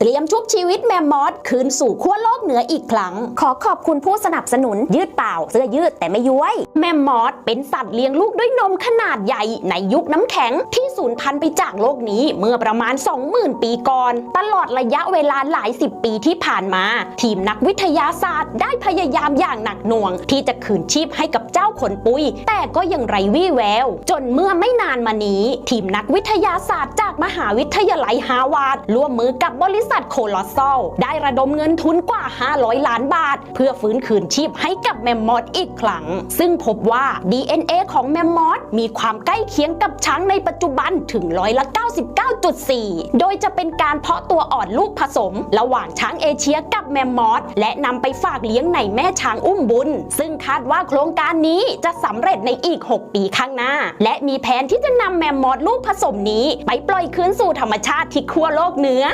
เตรียมชุบชีวิตแมมมอสคืนสู่ขั้วโลกเหนืออีกครั้ง ขอขอบคุณผู้สนับสนุน ยืดเปล่า เสื้อยืดแต่ไม่ย้วย แมมมอสเป็นสัตว์เลี้ยงลูกด้วยนมขนาดใหญ่ในยุคน้ำแข็งที่ สูญพันธุ์ไปจากโลกนี้เมื่อประมาณ 20,000 ปีก่อน ตลอดระยะเวลาหลายสิบปีที่ผ่านมา ทีมนักวิทยาศาสตร์ ได้พยายามอย่างหนักหน่วง ที่จะคืนชีพให้กับเจ้าขนปุย แต่ก็ยังไร้วี่แวว จนเมื่อไม่นานมานี้ ทีมนักวิทยาศาสตร์จากมหาวิทยาลัยฮาวาดร่วมมือกับบริษัทโคลอสซอลได้ระดมเงินทุนกว่า 500 ล้านบาท เพื่อฟื้นคืนชีพให้กับแมมมอสอีกครั้ง ซึ่งพบว่า DNA ของแมมมอสมีความใกล้เคียงกับช้างในปัจจุบันถึงร้อยละ 99.4 โดยจะเป็นการเพาะตัวอ่อนลูกผสม ระหว่างช้างเอเชียกับแมมมอสและนำไปฝากเลี้ยงในแม่ช้างอุ้มบุญ ซึ่งคาดว่าโครงการนี้จะสำเร็จในอีก 6 ปีข้างหน้า และมีแผนที่จะนำแมมมอสลูกผสมนี้ ไปปล่อยคืนสู่ธรรมชาติที่ขั้วโลกเหนือ